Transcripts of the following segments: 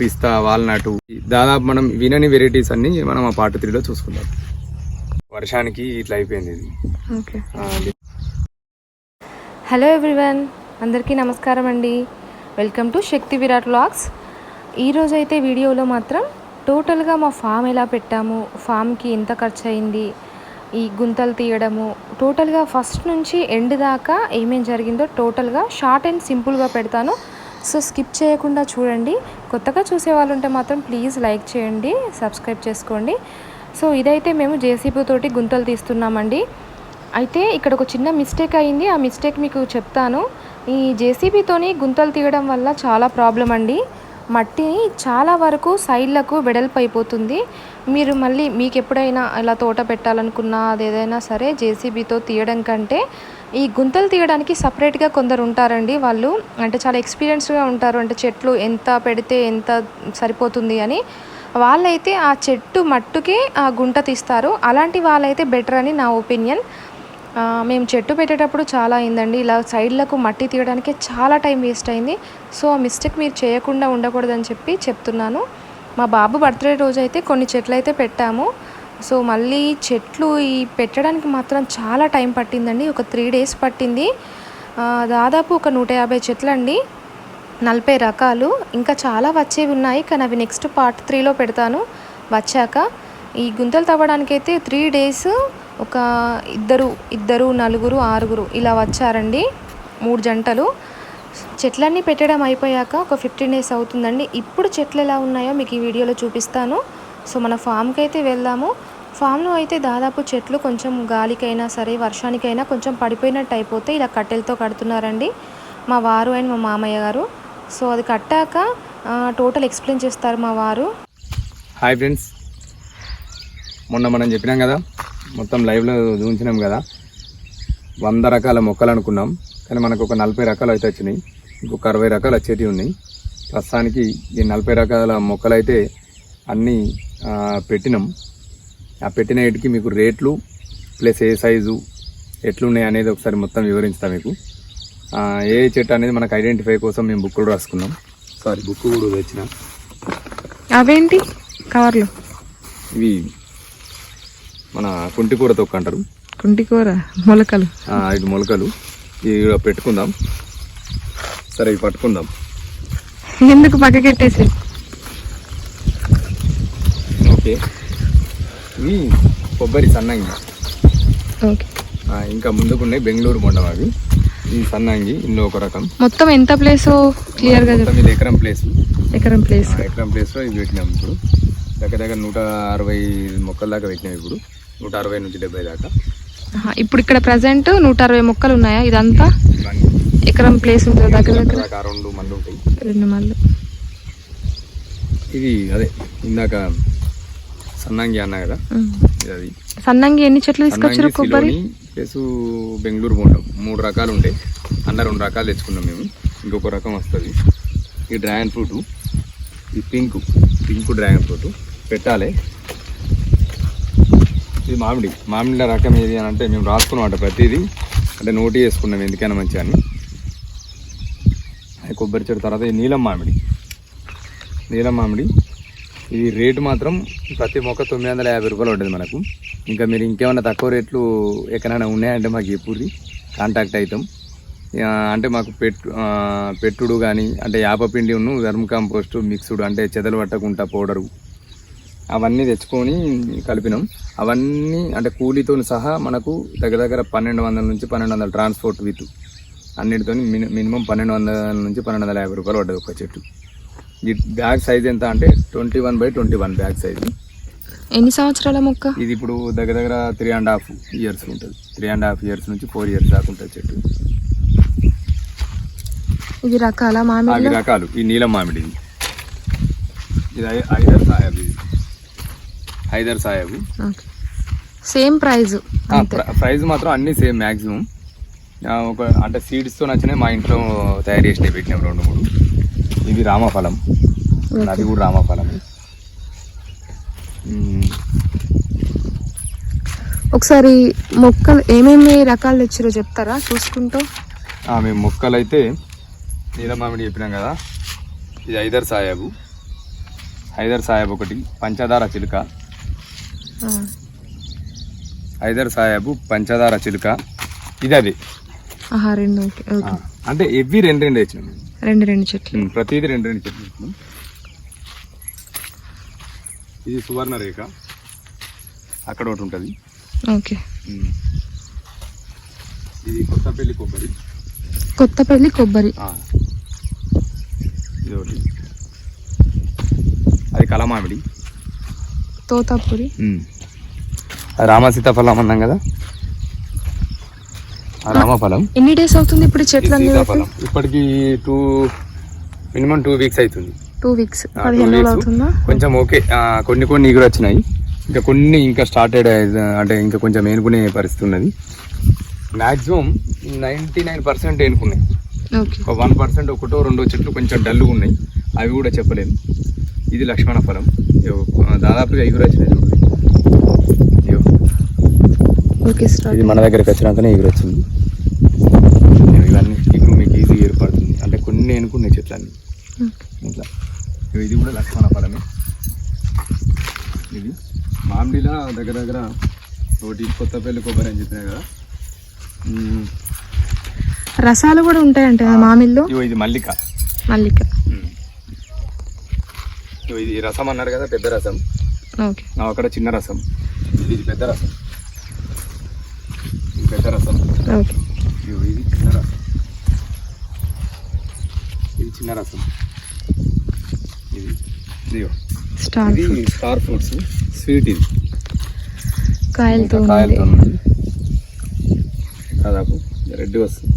పిస్తా walnut దాదాపు మనం వినని వెరైటీస్ అన్ని మనం ఆ పార్ట్ త్రీలో చూసుకుందాం. వర్షానికి ఇట్లా అయిపోయింది ఇది. హలో ఎవ్రీవన్ అందరికీ నమస్కారం అండి. Welcome to Shakti Virat vlogs. ఈరోజు అయితే వీడియోలో మాత్రం టోటల్గా మా ఫామ్ ఎలా పెట్టాము ఫామ్కి ఎంత ఖర్చు అయింది ఈ గుంతలు తీయడము టోటల్గా ఫస్ట్ నుంచి ఎండ్ దాకా ఏమేం జరిగిందో టోటల్గా షార్ట్ అండ్ సింపుల్గా పెడతాను. సో స్కిప్ చేయకుండా చూడండి. కొత్తగా చూసే వాళ్ళు ఉంటే మాత్రం ప్లీజ్ లైక్ చేయండి సబ్స్క్రైబ్ చేసుకోండి. సో ఇదైతే మేము జేసీబీ తోటి గుంతలు తీస్తున్నామండి. అయితే ఇక్కడ ఒక చిన్న మిస్టేక్ అయింది. ఆ మిస్టేక్ మీకు చెప్తాను. ఈ జేసీబీతోని గుంతలు తీయడం వల్ల చాలా ప్రాబ్లం అండి. మట్టి చాలా వరకు సైడ్లకు వెడల్పు అయిపోతుంది మీరు మళ్ళీ మీకు ఎప్పుడైనా ఇలా తోట పెట్టాలనుకున్నా అది ఏదైనా సరే జేసీబీతో తీయడం కంటే ఈ గుంతలు తీయడానికి సపరేట్గా కొందరు ఉంటారండి. వాళ్ళు అంటే చాలా ఎక్స్పీరియన్స్గా ఉంటారు. అంటే చెట్లు ఎంత పెడితే ఎంత సరిపోతుంది అని. వాళ్ళైతే ఆ చెట్టు మట్టుకే ఆ గుంట తీస్తారు. అలాంటి వాళ్ళైతే బెటర్ అని నా ఒపీనియన్. మేము చెట్టు పెట్టేటప్పుడు చాలా అయిందండి. ఇలా సైడ్లకు మట్టి తీయడానికి చాలా టైం వేస్ట్ అయింది. సో ఆ మిస్టేక్ మీరు చేయకుండా ఉండకూడదని చెప్పి చెప్తున్నాను. మా బాబు బర్త్డే రోజు అయితే కొన్ని చెట్లు అయితే పెట్టాము. సో మళ్ళీ చెట్లు ఈ పెట్టడానికి మాత్రం చాలా టైం పట్టిందండి. ఒక త్రీ డేస్ పట్టింది. దాదాపు ఒక నూట యాభై చెట్లు అండి నలభై రకాలు. ఇంకా చాలా వచ్చేవి ఉన్నాయి. కానీ అవి నెక్స్ట్ పార్ట్ త్రీలో పెడతాను. వచ్చాక ఈ గుంతలు తవ్వడానికైతే త్రీ డేస్ ఒక ఇద్దరు ఇద్దరు నలుగురు ఆరుగురు ఇలా వచ్చారండి. మూడు జంటలు. చెట్లన్నీ పెట్టడం అయిపోయాక ఒక ఫిఫ్టీన్ డేస్ అవుతుందండి. ఇప్పుడు చెట్లు ఎలా ఉన్నాయో మీకు ఈ వీడియోలో చూపిస్తాను. సో మన ఫామ్కి అయితే వెళ్దాము. ఫామ్లో అయితే దాదాపు చెట్లు కొంచెం గాలికైనా సరే వర్షానికైనా కొంచెం పడిపోయినట్టు అయిపోతే ఇలా కట్టెలతో కడుతున్నారండి మా వారు అండ్ మా మామయ్య గారు. సో అది కట్టాక టోటల్ ఎక్స్ప్లెయిన్ చేస్తారు మా వారు. Hi friends. మొన్న మనం చెప్పినాం కదా మొత్తం లైవ్లో చూపించినాం కదా. వంద రకాల మొక్కలు అనుకున్నాం. కానీ మనకు ఒక నలభై రకాలు అయితే వచ్చినాయి. ఇంకొక అరవై రకాలు వచ్చేటివి ఉన్నాయి. ప్రస్తుతానికి ఈ నలభై రకాల మొక్కలు అయితే అన్నీ పెట్టినాం. ఆ పెట్టిన వీటికి మీకు రేట్లు ప్లస్ ఏ సైజు ఎట్లున్నాయి అనేది ఒకసారి మొత్తం వివరిస్తా మీకు. ఆ, ఏ చెట్టు అనేది మనకు ఐడెంటిఫై కోసం మేము బుక్ కూడా రాసుకున్నాం. సారీ బుక్ కూడా తెచ్చిన. అవేంటి? కవర్లు. ఇవి మన కుంటికూర తొక్క అంటారు. కుంటికూర మొలకలు. ఇవి మొలకలు. ఇవి పెట్టుకుందాం. సరే ఇవి పట్టుకుందాం. ఎందుకు పక్కకెట్టేసి? ఓకే. ఇవి కొబ్బరి సన్నంగి. ఓకే. ఇంకా ముందుకున్నాయి బెంగళూరు మొండం అవి. ఈ సన్నంగి ఇందులో ఒక రకం. మొత్తం ఎంత ప్లేస్ క్లియర్గా మొత్తం ఇది ఎకరం ప్లేస్ ఎకరం ప్లేస్ ఎకరం ప్లేస్లో ఇది పెట్టినాం ఇప్పుడు. దగ్గర దగ్గర నూట అరవై మొక్కల దాకా పెట్టినాం ఇప్పుడు. నూట అరవై నుంచి డెబ్బై దాకా. ఇప్పుడు ఇక్కడ ప్రజెంట్ నూట అరవై మొక్కలు ఉన్నాయా? ఇదంతా ఎకరం ప్లేస్ ఉంటుంది దగ్గర దగ్గర? రెండు మంది ఉంటాయి. రెండు మళ్ళీ ఇది అదే ఇందాక సన్నంగి అన్నా కదా? అది. సన్నంగి ఎన్ని చెట్లు తీసుకొచ్చారు కొబ్బరి? ప్లస్ బెంగళూరు బోండం మూడు రకాలు ఉంటాయి. అన్న రెండు రకాలు తెచ్చుకున్నాం మేము. ఇంకొక రకం వస్తుంది. ఈ డ్రాగన్ ఫ్రూట్. ఈ పింక్. Pink dragon fruit. పెట్టాలి. ఇది మామిడి మామిడిల రకం ఏది అని అంటే మేము రాసుకున్నాం ప్రతిదీ. అంటే నోటి వేసుకున్నాం ఎందుకైనా మంచిగా అని. కొబ్బరి చెట్టు తర్వాత ఈ నీలం మామిడి. నీలం మామిడి. ఇది రేటు మాత్రం ప్రతి మొక్క తొమ్మిది వందల యాభై రూపాయలు ఉంటుంది మనకు. ఇంకా మీరు ఇంకేమైనా తక్కువ రేట్లు ఎక్కడైనా ఉన్నాయంటే మాకు ఎప్పుడు కాంటాక్ట్ అవుతాం. అంటే మాకు పెట్టు పెట్టుడు కానీ అంటే యాపపిండి ఉన్న వర్మ్ కాంపోస్ట్ మిక్స్డ్ అంటే చెదలు పట్టకుండా పౌడరు అవన్నీ తెచ్చుకొని కలిపినాం. అవన్నీ అంటే కూలీతో సహా మనకు దగ్గర దగ్గర పన్నెండు వందల నుంచి పన్నెండు వందల ట్రాన్స్పోర్ట్ విత్. అన్నిటితో మినిమం పన్నెండు వందల నుంచి పన్నెండు వందల యాభై రూపాయలు పడ్డది ఒక చెట్టు. ఈ బ్యాగ్ సైజ్ ఎంత అంటే twenty one by twenty one bag size. ఎన్ని సంవత్సరాల మొక్క? ఇది ఇప్పుడు దగ్గర దగ్గర త్రీ అండ్ హాఫ్ ఇయర్స్ ఉంటుంది. త్రీ అండ్ హాఫ్ ఇయర్స్ నుంచి ఫోర్ ఇయర్స్ దాకా ఉంటుంది చెట్టు. ఇది రకాల మామిడి రకాలు. ఈ నీలం మామిడి. ఇది ఐదర్ సాయబ్ ఇది ఐదర్ సాయబ్ సేమ్ ప్రైజ్ ప్రైస్ మాత్రం అన్ని సేమ్ మ్యాక్సిమం ఒక అంటే సీడ్స్తో నచ్చినాయి మా ఇంట్లో తయారు చేసినవి పెట్టినాం రెండు మూడు. ఇది రామఫలం. అది కూడా రామఫలం. ఒకసారి మొక్కలు ఏమేమి రకాలు తెచ్చారో చెప్తారా? చూసుకుంటూ. మేము మొక్కలు అయితే నీలం మామిడి చెప్పినాం కదా. ఇది ఐదర్ సాయాబు హైదర్ సాహెబ్ ఒకటి పంచదార చిలుక. హైదర్ సాహెబ్ పంచదార చిలుక. ఇది అది రెండు అంటే ఎవ్వి రెండు రెండు వేసినాం రెండు రెండు చెట్లు. ప్రతిదీ రెండు రెండు చెట్లు వేసినాం. ఇది సువర్ణ రేఖ అక్కడ ఒకటి ఉంటుంది. ఓకే. ఇది కొత్తపల్లి కొబ్బరి. కొత్తపల్లి కొబ్బరి. ఇది ఒకటి అది కలమామిడి. తోతాపురి. రామ సీతాఫలం అన్నాం కదా? రామఫలం ఎన్ని డేస్ అవుతుంది ఇప్పుడు చెట్లు సీతాఫలం. ఇప్పటికి టూ మినిమం టూ వీక్స్ అవుతుంది టూ వీక్స్. అవుతుందా? కొంచెం ఓకే. కొన్ని కొన్ని ఎగురు వచ్చినాయి. ఇంకా కొన్ని ఇంకా స్టార్టెడ్ అంటే ఇంకా కొంచెం ఏనుకునే పరిస్థితి ఉన్నది. మ్యాక్సిమం నైంటీ నైన్ పర్సెంట్ ఏనుకున్నాయి. ఓకే. ఒక వన్ పర్సెంట్ ఒకటో రెండో చెట్లు కొంచెం డల్గా ఉన్నాయి. అవి కూడా చెప్పలేము. ఇది లక్ష్మణ ఫలం దాదాపుగా ఎగురు వచ్చినాయి చూడండి ఇది మన దగ్గరికి వచ్చినాకనే ఎగురు వచ్చింది ఇవన్నీ ఎగురు మీకు ఈజీ ఏర్పడుతుంది. అంటే కొన్ని ఎనుకున్నాయి చెట్లన్నీ. ఇట్లా. ఇగో ఇది కూడా లక్ష్మణ ఫలమే ఇది మామిడిలా దగ్గర దగ్గర ఒకటి కొత్తపల్లి కొబ్బరి అని చెప్పినా కదా? రసాలు కూడా ఉంటాయంట ఇగో ఇది మల్లిక. మల్లిక. ఇది రసం అన్నారు కదా పెద్ద రసం. అక్కడ చిన్న రసం. ఇది పెద్ద రసం. ఇది పెద్ద రసం. ఇది చిన్న రసం. ఇది చిన్న రసం. ఇది. ఇది స్టార్ ఫ్రూట్స్. స్వీట్ ఇది. కాయలతో కాయలతో దాదాపు రెడ్ వస్తుంది.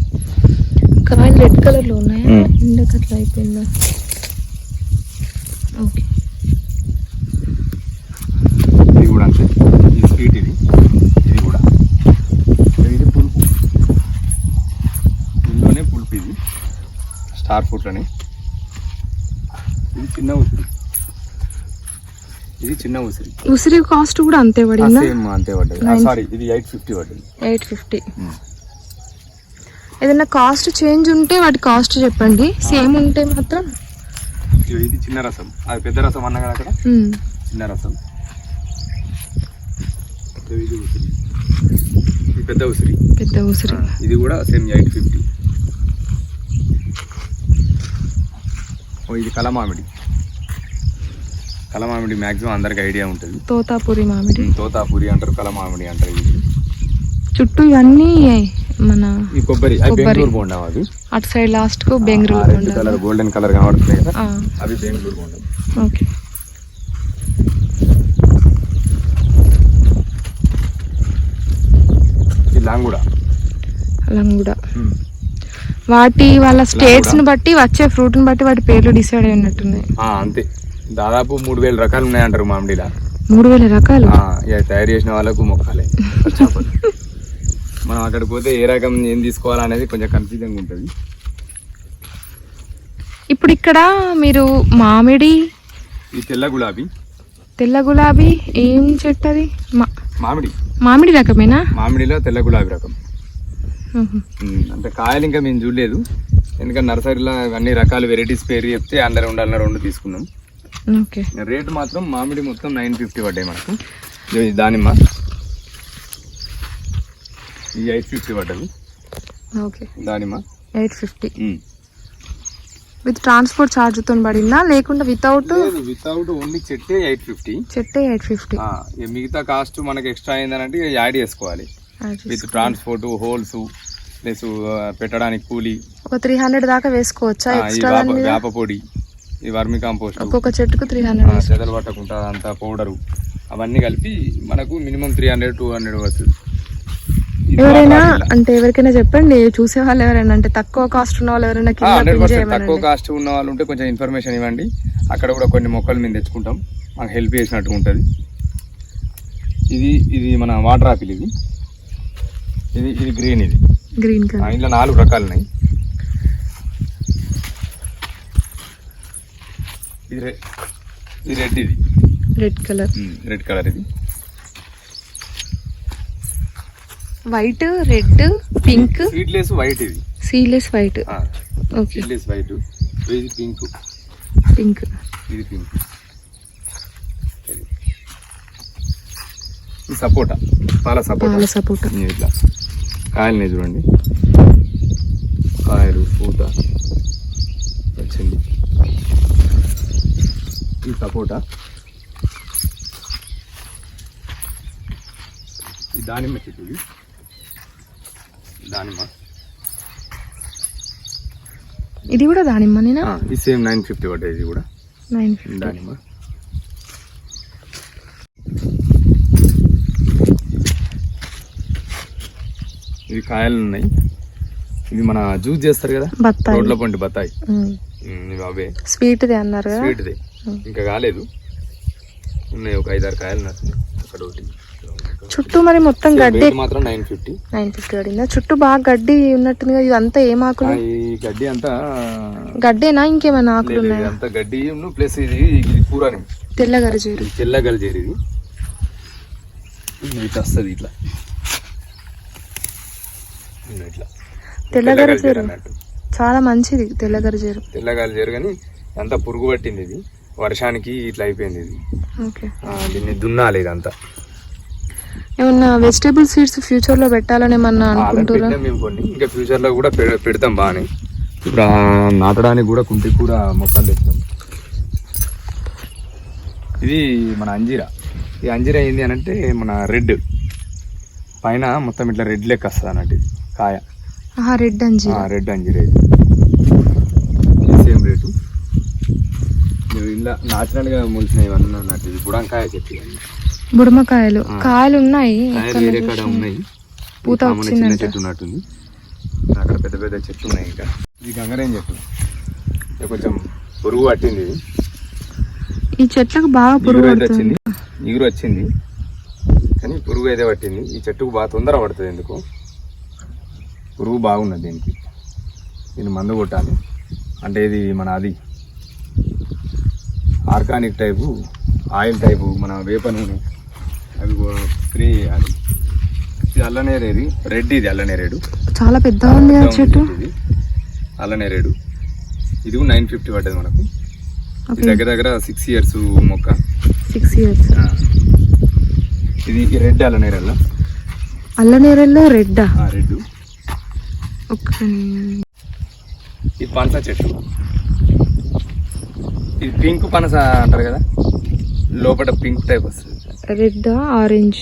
కాయలు రెడ్ కలర్లో ఉన్నాయా. ఇందాక అట్లా అయిపోయిందా? ఓకే. ఇది కూడా అంతే. ఇది స్వీట్ ఇది. ఇది కూడా. ఇది పులుపు. ఇందులోనే పులుపు ఇది. స్టార్ ఫ్రూట్లోనే ఇది చిన్న ఉసిరి. ఇది చిన్న ఉసిరి. ఉసిరి కాస్ట్ కూడా అంతే పడిందా? సేమ్ అంతే పడ్డది. సారీ ఇది ఎయిట్ ఫిఫ్టీ పడ్డది. Eight fifty. ఏదైనా కాస్ట్ చేంజ్ ఉంటే వాటి కాస్ట్ చెప్పండి. సేమ్ ఉంటే మాత్రం ఇది చిన్న రసం. అది పెద్ద రసం అన్నా కదా అక్కడ. చిన్న రసం. ఇది ఉసిరి. ఇది పెద్ద ఉసిరి. పెద్ద ఉసిరి. ఇది కూడా సేమ్ ఎయిట్ ఫిఫ్టీ. ఓ ఇది కలమామిడి. కలమామిడి మ్యాక్సిమం అందరికి ఐడియా ఉంటుంది. తోతాపురి మామిడి. తోతాపూరి అంటారు కలమామిడి అంటారు. ఇది చుట్టూ ఇవన్నీ మన కొబ్బరి. బెంగళూరు బోండా అవి? అటు సైడ్ లాస్ట్కు బెంగళూరు ఉండాలి. కలర్ గోల్డెన్ కలర్ కనబడుతున్నాయి కదా? అవి బెంగళూరు బోండా ఓకే. ఇది లాంగుడ? లంగుడ. వాటి వాళ్ళ స్టేట్స్ని బట్టి వచ్చే ఫ్రూట్ని బట్టి వాటి పేర్లు డిసైడ్ అయినట్టున్నాయి అంతే. దాదాపు మూడు వేల రకాలు ఉన్నాయంటారు మామిడిలా. మూడు వేల రకాలు? తయారు చేసిన వాళ్ళకు మొక్కాలే. మనం అక్కడికి పోతే ఏ రకం ఏం తీసుకోవాలనేది కొంచెం కన్ఫ్యూజంగా ఉంటుంది. ఇప్పుడు ఇక్కడ మీరు మామిడి ఈ తెల్ల గులాబీ. తెల్ల గులాబీ ఏం చెట్టు అది? మా- మామిడి. మామిడి రకమేనా? మామిడిలో తెల్ల గులాబీ రకం. అంటే కాయలు ఇంకా మేము చూడలేదు. ఎందుకంటే నర్సరీలో అన్ని రకాల వెరైటీస్ పేరు చెప్తే అందరు ఉండాలని రెండు తీసుకున్నాం. ఓకే. రేట్ మాత్రం మామిడి మొత్తం నైన్ ఫిఫ్టీ పడ్డాయి మనకు. దానిమ్మ. ఇది ఎయిట్ ఫిఫ్టీ పడ్డది. ఓకే. దానిమ్మ. Eight fifty. విత్ ట్రాన్స్పోర్ట్ ఛార్జ్తో పడిందా లేకుండా వితౌట్ వితౌట్ ఓన్లీ చెట్టే ఎయిట్ ఫిఫ్టీ. చెట్టే ఎయిట్ ఫిఫ్టీ. మిగతా కాస్ట్ మనకి ఎక్స్ట్రా అయిందనంటే ఇక యాడ్ చేసుకోవాలి. విత్ ట్రాన్స్పోర్ట్ హోల్స్ ప్లస్ పెట్టడానికి కూలీ. ఒక త్రీ హండ్రెడ్ దాకా వేసుకోవచ్చా? ఈ ఎక్స్ట్రా వేప పొడి ఈ వర్మి కాంపోస్ట్. ఒక్కొక్క చెట్టుకు త్రీ హండ్రెడ్ చెదలు పట్టకుండా అంత పౌడరు. అవన్నీ కలిపి మనకు minimum three hundred two hundred వస్తుంది. ఎవరైనా. అంటే ఎవరికైనా చెప్పండి చూసే వాళ్ళు ఎవరైనా అంటే తక్కువ కాస్ట్ ఉన్న వాళ్ళు ఎవరైనా తక్కువ కాస్ట్ ఉన్న వాళ్ళు ఉంటే కొంచెం ఇన్ఫర్మేషన్ ఇవ్వండి. అక్కడ కూడా కొన్ని మొక్కలు మేము తెచ్చుకుంటాం. మాకు హెల్ప్ చేసినట్టు ఉంటుంది. ఇది ఇది మన వాటర్ ఆపిల్ ఇది. ఇది ఇది గ్రీన్ ఇది. గ్రీన్ కలర్ ఇందులో నాలుగు రకాలు ఉన్నాయి. ఇది రెడ్ ఇది రెడ్ కలర్ రెడ్ కలర్ ఇది. White red pink seedless white ఇది. Seedless white okay seedless white ఇది పింక్ పింక్ ఇది పింక్ ఇది సపోటా. పాల సపోటా. పాల సపోటా. ఇట్లా. కాయలని చూడండి. కాయలు పూత వచ్చింది ఈ సపోటా. ఈ దానిమ్మ చెట్టు దానిమ్మ. ఇది కూడా దానిమ్మనేనా ఆ, ఈ సేమ్ నైన్ ఫిఫ్టీ పడ్డాయి ఇది కూడా. నైన్ దానిమ్మ. ఇవి కాయలు ఉన్నాయి. ఇవి మన జ్యూస్ చేస్తారు కదా? బత్తాయి. రోడ్ల పండు బత్తాయి. ఇవి అవే. స్వీట్ది అన్నారు కదా? స్వీట్ది. ఇంకా కాలేదు. ఉన్నాయి ఒక ఐదారు కాయలు నచ్చింది అక్కడ ఒకటి. చుట్టూ మరి మొత్తం గడ్డి మాత్రం నైన్ ఫిఫ్టీ. నైన్ ఫిఫ్టీ పడిందా? చుట్టూ బాగా గడ్డి ఉన్నట్టుంది కదా ఇదంతా ఏం ఆకులు? ఈ గడ్డి అంతా గడ్డేనా? ఇంకేమైనా ఆకులు ఉన్నాయా? గడ్డి ప్లస్ ఇది ఇది కూరని. తెల్లగరజీరు. ఇది తెల్ల గలిజేరు ఇది ఇది ఇట్లా. వస్తుంది ఇట్లా. ఇట్లా తెల్లగరజీరు చాలా మంచిది తెల్లగరజీరు. జరు కానీ అంతా పురుగు పట్టింది ఇది. వర్షానికి ఇట్లా అయిపోయింది ఇది. ఓకే. దీన్ని దున్నాలి ఇదంతా. ఏమన్నా వెజిటేబుల్ సీడ్స్ ఫ్యూచర్లో పెట్టాలని ఏమన్నా అనుకుంటారా మేము కొన్ని. ఇంకా ఫ్యూచర్లో కూడా పెడతాం బాగానే. ఇప్పుడు నాటడానికి కూడా కుంటి కూర మొక్కలు తెచ్చాం ఇది మన అంజీరా. ఈ అంజీరా ఏంది అని అంటే మన రెడ్ పైన మొత్తం ఇట్లా రెడ్ లెక్క వస్తుంది అన్నట్టు ఇది కాయ. రెడ్ అంజీరా. రెడ్ అంజీరా ఇది. సేమ్ రేటు మీరు ఇలా న్యాచురల్గా మొలిచినవి ఇవన్నీ అన్నట్టు ఇది బుడంకాయ చెట్టు. బుడమకాయలు. కాయలు ఉన్నాయి వేరే కాడ ఉన్నాయి. పూత చిన్న. చెట్టు ఉన్నట్టుంది అక్కడ పెద్ద పెద్ద చెట్లు ఉన్నాయి ఇంకా. ఇది గంగరేం చెట్టు. ఇది కొంచెం పురుగు పట్టింది. ఈ చెట్లకు బాగా పురుగు వచ్చింది. ఇగురు వచ్చింది. కానీ పురుగు అయితే పట్టింది. ఈ చెట్టుకు బాగా తొందర పడుతుంది ఎందుకు? పురుగు బాగున్నది దీనికి. దీన్ని మందు కొట్టాలి. అంటే ఇది మన అది ఆర్గానిక్ టైపు ఆయిల్ టైపు మన వేప నూనె. అవి స్ప్రే చేయాలి. ఇది అల్లనేరేది. రెడ్ ఇది అల్లనేరేడు. చాలా పెద్దగా ఉంది కదా చెట్టు. ఇది. అల్లనేరేడు. ఇది నైన్ ఫిఫ్టీ పడ్డది మనకు. దగ్గర దగ్గర సిక్స్ ఇయర్స్ మొక్క. Six years. ఇది రెడ్ అల్లనేరల్ల అల్లనేరల్లో రెడ్డా రెడ్ ఒక్క ఇది పనస చెట్టు. ఇది పింక్ పనస అంటారు కదా? లోపల పింక్ టైప్ వస్తుంది. రెడ్డా ఆరెంజ్.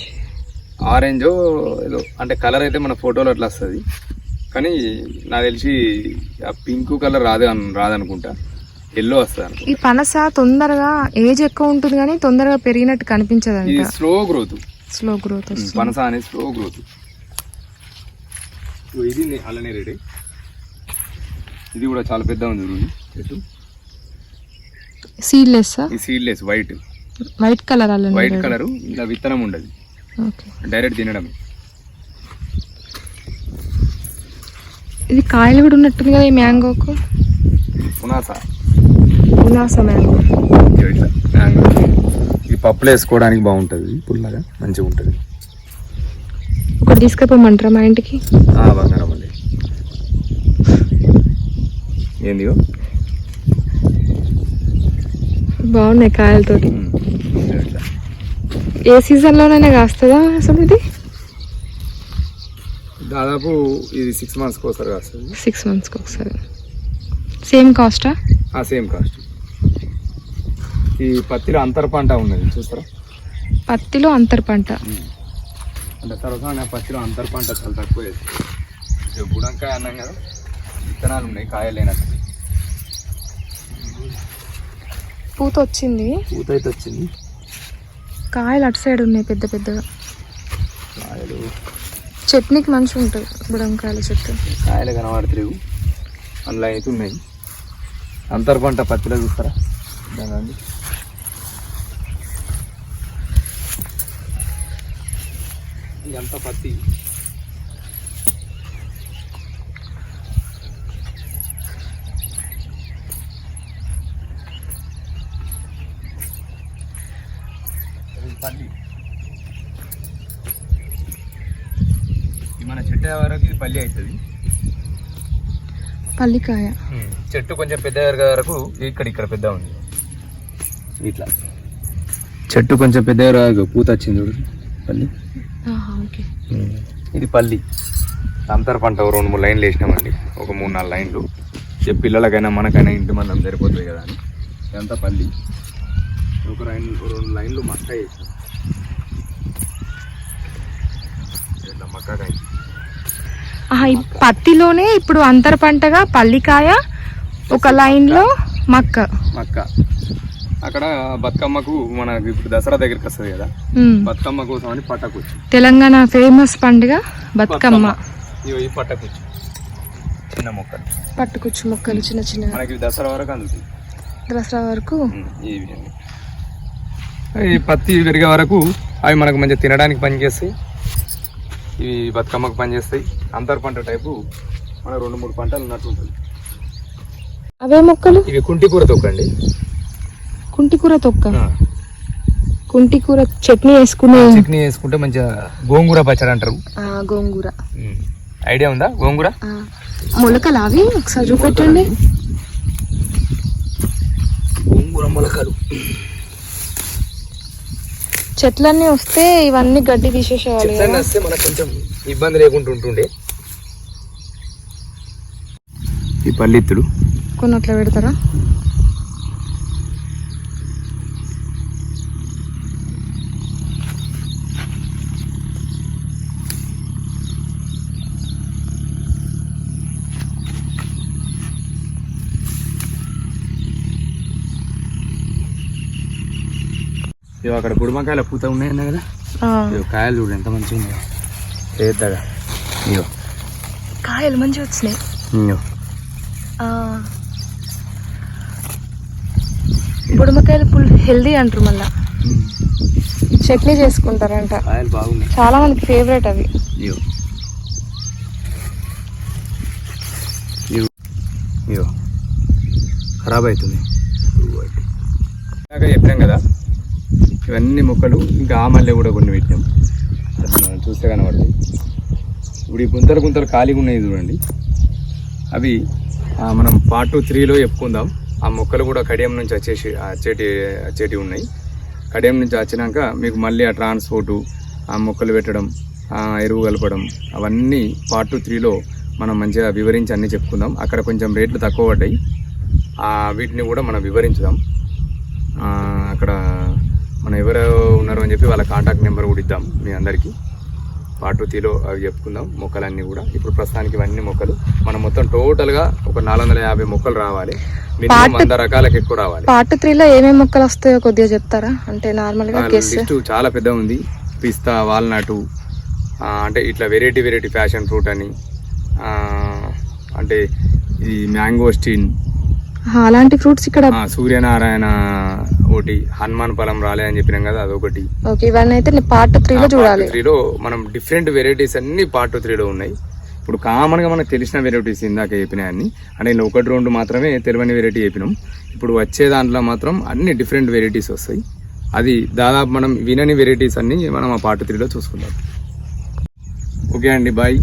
ఆరెంజ్ ఏదో అంటే కలర్ అయితే మన ఫోటోలో అట్లా వస్తుంది. కానీ నాకు తెలిసి ఆ పింక్ కలర్ రాదు అన్- రాదనుకుంటా. ఎల్లో వస్తుంది ఈ పనస తొందరగా ఏజ్ ఎక్కువ ఉంటుంది కానీ తొందరగా పెరిగినట్టు ఇది కనిపించదంట స్లో గ్రోత్ స్లో గ్రోత్ పనస అనేది స్లో గ్రోత్ ఇది నే- అల్లనే రెడీ ఇది కూడా చాలా పెద్ద ఉంది చెట్టు. సీడ్లెస్ ఈ seedless white white colour white అల్లనేరేడు colour ఇలా విత్తనం ఉండదు. డైరెక్ట్ తినడం. ఇది కాయలు కూడా ఉన్నట్టుంది కదా ఈ మ్యాంగోకు? పునాస. ఉల్లాస మ్యాంగో. ఇగో ఇట్లా మ్యాంగో. ఈ పప్పులు వేసుకోవడానికి బాగుంటుంది పుల్లగా మంచిగా ఉంటుంది. ఒకటి తీసుకుపోమంటారా మా ఇంటికి? ఆ బంగారం అండి. ఏందిగో బాగున్నాయి కాయలతోటి. ఏ సీజన్లోనైనా కాస్తుందా అసలు ఇది దాదాపు ఇది సిక్స్ మంత్స్కి ఒకసారి వస్తుంది సిక్స్ మంత్స్కి ఒకసారి. సేమ్ కాస్టా ఆ? సేమ్ కాస్ట్ ఈ పత్తిలో అంతర పంట ఉన్నది చూస్తారా? పత్తిలో అంతర్ పంట. అంటే తర్వాత పత్తిలో అంతర పంట చాలా తక్కువ వేస్తుంది బుడంకాయ అన్నాం కదా విత్తనాలు ఉన్నాయి కాయలేనట్టు. పూత వచ్చింది. పూత అయితే వచ్చింది. కాయలు అటు సైడ్ ఉన్నాయి పెద్ద పెద్దగా. కాయలు. చట్నీకి మంచిగా ఉంటుంది బుడంకాయల చెట్టు. కాయలు కనబడతలేవు. అందులో అయితే ఉన్నాయి. అంతర పంట పత్తిలో చూస్తారా? దాని ఇదంతా పత్తి. మన వరకు ఇది పల్లి అవుతుంది. పల్లికాయ. చెట్టు కొంచెం పెద్ద వరకు ఇక్కడ ఇక్కడ పెద్ద ఉంది. ఇట్లా. చెట్టు కొంచెం పెద్ద వరకు పూత వచ్చింది చూడు. పల్లి. ఓకే. ఇది పల్లి. అంతర పంట రెండు మూడు లైన్లు వేసినామండి. ఒక మూడు నాలుగు లైన్లు. ఏ పిల్లలకైనా మనకైనా ఇంటి మందం సరిపోతుంది కదా అని. ఇదంతా పల్లి. ఒక లైన్ రెండు లైన్లు మక్క వేసినాం ఇట్లా మక్కకాయ. ఈ పత్తిలోనే ఇప్పుడు అంతర పంటగా పల్లికాయ ఒక లైన్లో మక్క. మక్క. అక్కడ బతుకమ్మకు మనకు ఇప్పుడు దసరా దగ్గరికి వస్తుంది కదా. బతుకమ్మ కోసం అని పట్టకొచ్చు. తెలంగాణ ఫేమస్ పండుగ బతుకమ్మ. ఈ పట్టకొచ్చు. చిన్న మొక్కలు. పట్టుకొచ్చు మొక్కలు చిన్న చిన్న మనకి దసరా వరకు అందుతాయి. దసరా వరకు. ఈ పత్తి పెరిగే వరకు అవి మనకు మంచిగా తినడానికి పనిచేస్తాయి. ఇవి బతుకమ్మకు పనిచేస్తాయి అంతర్ పంట టైపు మన రెండు మూడు పంటలు ఉన్నట్టు ఉంటుంది. అవే మొక్కలు? ఇవి కుంటి కూర తొక్కండి కుంటికూర తొక్క? కుంటికూర చట్నీ వేసుకునే చట్నీ వేసుకుంటే మంచిగా గోంగూర పచ్చడి అంటారు. గోంగూర. ఐడియా ఉందా గోంగూర? మొలకలు అవి? ఒకసారి చూపెట్టండి. గోంగూర మొలకలు. చెట్లన్నీ వస్తే ఇవన్నీ గడ్డి తీసేసేవాళ్ళు. వస్తే మనకు కొంచెం ఇబ్బంది లేకుండా ఉంటుండే. ఈ పల్లిత్తులు. కొన్ని అట్లా పెడతారా? ఇవి అక్కడ గుడిమకాయల పూత ఉన్నాయన్నా కదా? ఇవి కాయలు చూడు ఎంత మంచిగా ఉన్నాయో. పెద్దగా. ఇయో కాయలు మంచిగా వచ్చినాయి. ఇయో బుడమకాయలు ఫుల్ హెల్దీ అంటారు మళ్ళా. చట్నీ చేసుకుంటారంట. చాలా మందికి ఫేవరెట్ అవి. ఖరాబ్ అవుతుంది చెప్పినాం కదా. ఇవన్నీ మొక్కలు ఇంకా ఆమల్లె కూడా కొన్ని పెట్టినాం. చూస్తే కనబడుతుంది ఇప్పుడు ఈ గుంతలు గుంతలు ఖాళీగా ఉన్నాయి చూడండి. అవి మనం పార్ట్ త్రీలో చెప్పుకుందాం. ఆ మొక్కలు కూడా కడియం నుంచి వచ్చేసి చెటి వచ్చేటి ఉన్నాయి. కడియం నుంచి వచ్చినాక మీకు మళ్ళీ ఆ ట్రాన్స్పోర్టు ఆ మొక్కలు పెట్టడం ఎరువు కలపడం అవన్నీ పార్ట్ టూ త్రీలో మనం మంచిగా వివరించి అన్నీ చెప్పుకుందాం. అక్కడ కొంచెం రేట్లు తక్కువ పడ్డాయి. వీటిని కూడా మనం వివరించుదాం. ఎవరు ఉన్నారు అని చెప్పి వాళ్ళ కాంటాక్ట్ నెంబర్ కూడా ఇద్దాం మీ అందరికీ. పార్ట్ తీలో అవి చెప్పుకుందాం మొక్కలన్నీ కూడా. ఇప్పుడు ప్రస్తుతానికి ఇవన్నీ మొక్కలు. మనం మొత్తం టోటల్గా ఒక నాలుగు వందల యాభై మొక్కలు రావాలి. మినిమం వంద రకాలకి ఎక్కువ రావాలి. పార్ట్ త్రీలో ఏమేమి మొక్కలు వస్తాయో కొద్దిగా చెప్తారా? అంటే నార్మల్గా గెస్ లిస్టు చాలా పెద్ద ఉంది. పిస్తా వాల్నట్ అంటే ఇట్లా వెరైటీ వెరైటీ ఫ్యాషన్ ఫ్రూట్ అని అంటే ఈ మ్యాంగోస్టీన్. అలాంటి ఫ్రూట్స్ ఇక్కడ సూర్యనారాయణ ఒకటి హనుమాన్ ఫలం రాలే అని చెప్పినాం కదా అదొకటి. ఓకే ఇవన్నీ అయితే పార్ట్ త్రీలో చూడాలి. త్రీలో మనం డిఫరెంట్ వెరైటీస్ అన్ని పార్ట్ త్రీలో ఉన్నాయి. ఇప్పుడు కామన్గా మనకు తెలిసిన వెరైటీస్ ఇందాక చెప్పినాయి అన్ని. అంటే ఒకటి రెండు మాత్రమే తెలియని వెరైటీ చెప్పినాం. ఇప్పుడు వచ్చే దాంట్లో మాత్రం అన్ని డిఫరెంట్ వెరైటీస్ వస్తాయి. అది దాదాపు మనం వినని వెరైటీస్ అన్ని మనం ఆ పార్ట్ త్రీలో చూసుకుందాం. ఓకే అండి బాయ్.